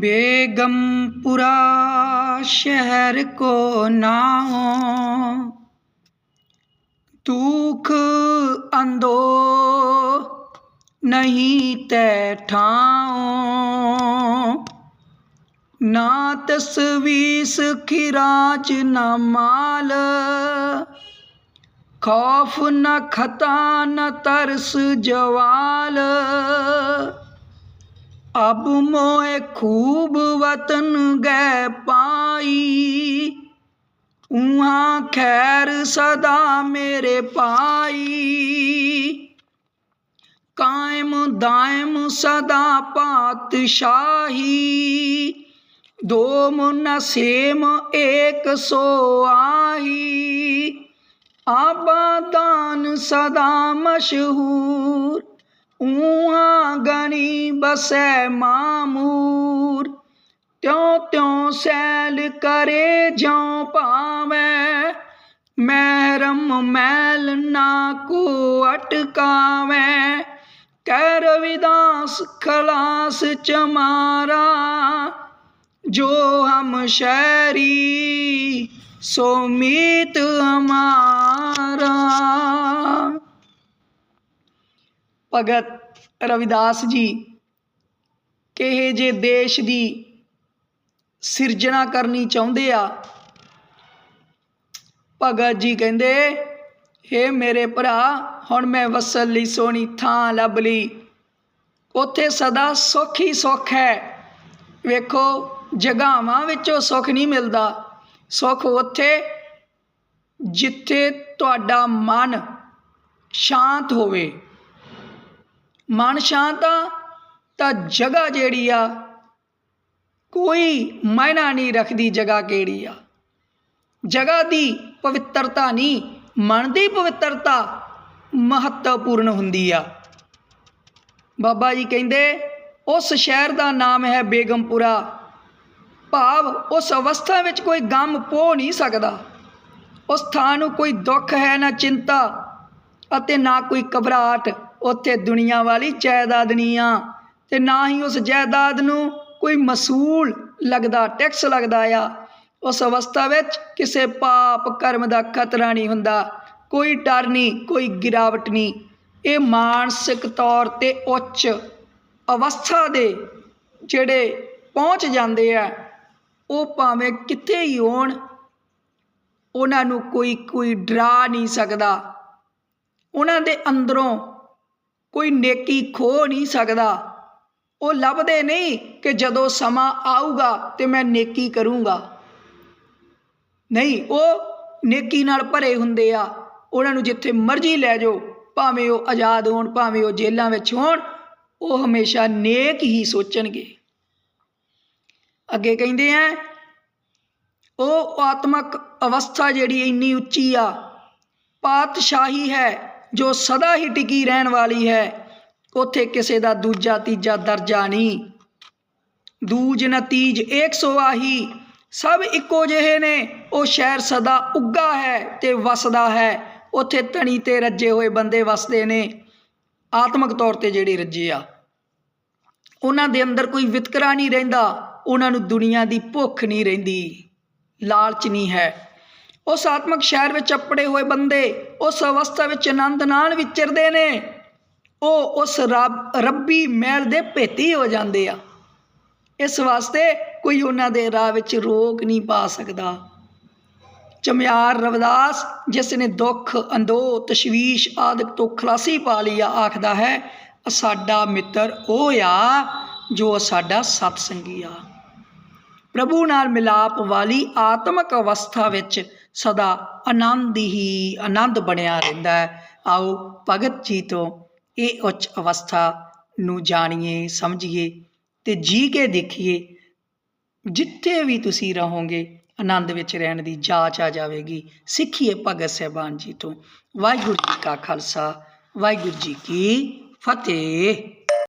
बेगमपुरा शहर को नाओ दुख अंदो नहीं तै ठाओ ना तसवीस खिराज न माल खौफ न खता न तरस जवाल अब मोए खूब वतन गए पाई उहाँ खैर सदा मेरे पाई कायम दायम सदा पातशाही दोम न सेम एक सो आही आबादान सदा मशहूर ਊਹਾਂ ਗਣੀ ਬਸੈ ਮਾਮੂਰ, ਤਿਉ ਤਿਉ ਸੈਲ ਕਰੇ ਜਿਉ ਭਾਵੈ, ਮਹਿਰਮ ਮੈਲ ਨਾ ਕੋ ਅਟਕਾਵੈ। ਕਹਿ ਰਵਿਦਾਸ ਖਲਾਸ ਚਮਾਰਾ ਜੋ ਹਮ ਸ਼ਹਿਰੀ ਸੋ ਮੀਤ ਹਮਾਰਾ। ਭਗਤ ਰਵਿਦਾਸ ਜੀ ਕਿਹੇ ਜੇ ਦੇਸ਼ ਦੀ ਸਿਰਜਣਾ ਕਰਨੀ ਚਾਹੁੰਦੇ ਆ, ਭਗਤ ਜੀ ਕਹਿੰਦੇ, ਹੇ ਮੇਰੇ ਭਰਾ, ਹੁਣ ਮੈਂ ਵਸਣ ਲਈ ਸੋਹਣੀ ਥਾਂ ਲੱਭ ਲਈ। ਉੱਥੇ ਸਦਾ ਸੁੱਖ ਹੀ ਸੁੱਖ ਹੈ। ਵੇਖੋ ਜਗਾਵਾਂ ਵਿੱਚੋਂ ਸੁੱਖ ਨਹੀਂ ਮਿਲਦਾ। ਸੁੱਖ ਉੱਥੇ, ਜਿੱਥੇ ਤੁਹਾਡਾ ਮਨ ਸ਼ਾਂਤ ਹੋਵੇ। ਮਨ ਸ਼ਾਂਤ ਆ, ਤਾਂ ਜਗ੍ਹਾ ਜਿਹੜੀ ਆ, ਕੋਈ ਮਾਇਨਾ ਨਹੀਂ ਰੱਖਦੀ ਜਗ੍ਹਾ ਕਿਹੜੀ ਆ। ਜਗ੍ਹਾ ਦੀ ਪਵਿੱਤਰਤਾ ਨਹੀਂ, ਮਨ ਦੀ ਪਵਿੱਤਰਤਾ ਮਹੱਤਵਪੂਰਨ ਹੁੰਦੀ ਆ। ਬਾਬਾ ਜੀ ਕਹਿੰਦੇ, ਉਸ ਸ਼ਹਿਰ ਦਾ ਨਾਮ ਹੈ ਬੇਗਮਪੁਰਾ। ਭਾਵ ਉਸ ਅਵਸਥਾ ਵਿੱਚ ਕੋਈ ਗਮ ਪੋ ਨਹੀਂ ਸਕਦਾ। ਉਸ ਥਾਂ ਨੂੰ ਕੋਈ ਦੁੱਖ ਹੈ ਨਾ ਚਿੰਤਾ ਅਤੇ ਨਾ ਕੋਈ ਘਬਰਾਹਟ। ਉੱਥੇ ਦੁਨੀਆ ਵਾਲੀ ਜਾਇਦਾਦ ਨਹੀਂ ਆ। ਤੇ ਨਾ ਹੀ ਉਸ ਜਾਇਦਾਦ ਨੂੰ ਕੋਈ ਮਸੂਲ ਲੱਗਦਾ, ਟੈਕਸ ਲੱਗਦਾ ਆ। ਉਸ ਅਵਸਥਾ ਵਿੱਚ ਕਿਸੇ ਪਾਪ ਕਰਮ ਦਾ ਖਤਰਾ ਨਹੀਂ ਹੁੰਦਾ। ਕੋਈ ਡਰ ਨਹੀਂ, ਕੋਈ ਗਿਰਾਵਟ ਨਹੀਂ। ਇਹ ਮਾਨਸਿਕ ਤੌਰ ਤੇ ਉੱਚ ਅਵਸਥਾ ਦੇ ਜਿਹੜੇ ਪਹੁੰਚ ਜਾਂਦੇ ਆ, ਉਹ ਭਾਵੇਂ ਕਿੱਥੇ ਹੀ ਹੋਣ, ਉਹਨਾਂ ਨੂੰ ਕੋਈ ਕੋਈ ਡਰਾ ਨਹੀਂ ਸਕਦਾ। ਉਹਨਾਂ ਦੇ ਅੰਦਰੋਂ ਕੋਈ ਨੇਕੀ ਖੋ ਨਹੀਂ ਸਕਦਾ। ਉਹ ਲੱਭਦੇ ਨਹੀਂ ਕਿ ਜਦੋਂ ਸਮਾਂ ਆਊਗਾ ਤੇ ਮੈਂ ਨੇਕੀ ਕਰੂੰਗਾ। ਨਹੀਂ, ਉਹ ਨੇਕੀ ਨਾਲ ਭਰੇ ਹੁੰਦੇ ਆ। ਉਹਨਾਂ ਨੂੰ ਜਿੱਥੇ ਮਰਜ਼ੀ ਲੈ ਜਾਓ, ਭਾਵੇਂ ਉਹ ਆਜ਼ਾਦ ਹੋਣ, ਭਾਵੇਂ ਉਹ ਜੇਲ੍ਹਾਂ ਵਿੱਚ ਹੋਣ, ਉਹ ਹਮੇਸ਼ਾ ਨੇਕ ਹੀ ਸੋਚਣਗੇ। ਅੱਗੇ ਕਹਿੰਦੇ ਆ, ਉਹ ਆਤਮਕ ਅਵਸਥਾ ਜਿਹੜੀ ਇੰਨੀ ਉੱਚੀ ਆ, ਪਾਤਸ਼ਾਹੀ ਹੈ ਜੋ ਸਦਾ ਹੀ ਟਿਕੀ ਰਹਿਣ ਵਾਲੀ ਹੈ, ਉੱਥੇ ਕਿਸੇ ਦਾ ਦੂਜਾ ਤੀਜਾ ਦਰਜਾ ਨਹੀਂ। ਦੂਜ ਨਤੀਜ 100 ਆਹੀ ਸਭ ਇੱਕੋ ਜਿਹੇ ਨੇ, ਉਹ ਸ਼ਹਿਰ ਸਦਾ ਉੱਗਾ ਹੈ ਤੇ ਵਸਦਾ ਹੈ, ਉੱਥੇ ਤਣੀ ਤੇ ਰੱਜੇ ਹੋਏ ਬੰਦੇ ਵਸਦੇ ਨੇ। ਆਤਮਿਕ ਤੌਰ ਤੇ ਜਿਹੜੇ ਰੱਜੇ ਆ, ਉਹਨਾਂ ਦੇ ਅੰਦਰ ਕੋਈ ਵਿਤਕਰਾ ਨਹੀਂ ਰਹਿੰਦਾ, ਉਹਨਾਂ ਨੂੰ ਦੁਨੀਆ ਦੀ ਭੁੱਖ ਨਹੀਂ ਰਹਿੰਦੀ, ਲਾਲਚ ਨਹੀਂ ਹੈ। ਉਸ ਆਤਮਿਕ ਸ਼ਹਿਰ ਵਿੱਚ ਅਪੜੇ ਹੋਏ ਬੰਦੇ ਉਸ ਅਵਸਥਾ ਵਿੱਚ ਆਨੰਦ ਨਾਲ ਵਿਚਰਦੇ ਨੇ। ਉਹ ਉਸ ਰੱਬ, ਰੱਬੀ ਮਹਿਲ ਦੇ ਭੇਤੀ ਹੋ ਜਾਂਦੇ ਆ। ਇਸ ਵਾਸਤੇ ਕੋਈ ਉਹਨਾਂ ਦੇ ਰਾਹ ਵਿੱਚ ਰੋਕ ਨਹੀਂ ਪਾ ਸਕਦਾ। ਚਮਿਆਰ ਰਵਦਾਸ, ਜਿਸ ਨੇ ਦੁੱਖ ਅੰਦੋ ਤਸ਼ਵੀਸ਼ ਆਦਿਕ ਤੋਂ ਖਲਾਸੀ ਪਾ ਲਈ ਆਖਦਾ ਹੈ ਸਾਡਾ ਮਿੱਤਰ ਉਹ ਆ ਜੋ ਸਾਡਾ ਸਤਸੰਗੀ ਆ। ਪ੍ਰਭੂ ਨਾਲ ਮਿਲਾਪ ਵਾਲੀ ਆਤਮਿਕ ਅਵਸਥਾ ਵਿੱਚ ਸਦਾ ਆਨੰਦ ਹੀ ਆਨੰਦ ਬਣਿਆ ਰਹਿੰਦਾ ਹੈ। ਆਓ ਭਗਤ ਜੀ ਤੋਂ ਇਹ ਉੱਚ ਅਵਸਥਾ ਨੂੰ ਜਾਣੀਏ, ਸਮਝੀਏ ਤੇ ਜੀ ਕੇ ਦੇਖੀਏ। ਜਿੱਥੇ ਵੀ ਤੁਸੀਂ ਰਹੋਗੇ, ਆਨੰਦ ਵਿੱਚ ਰਹਿਣ ਦੀ ਜਾਚ ਆ ਜਾਵੇਗੀ। ਸਿੱਖੀਏ ਭਗਤ ਸਾਹਿਬਾਨ ਜੀ ਤੋਂ। ਵਾਹਿਗੁਰੂ ਜੀ ਕਾ ਖਾਲਸਾ, ਵਾਹਿਗੁਰੂ ਜੀ ਕੀ ਫਤਿਹ।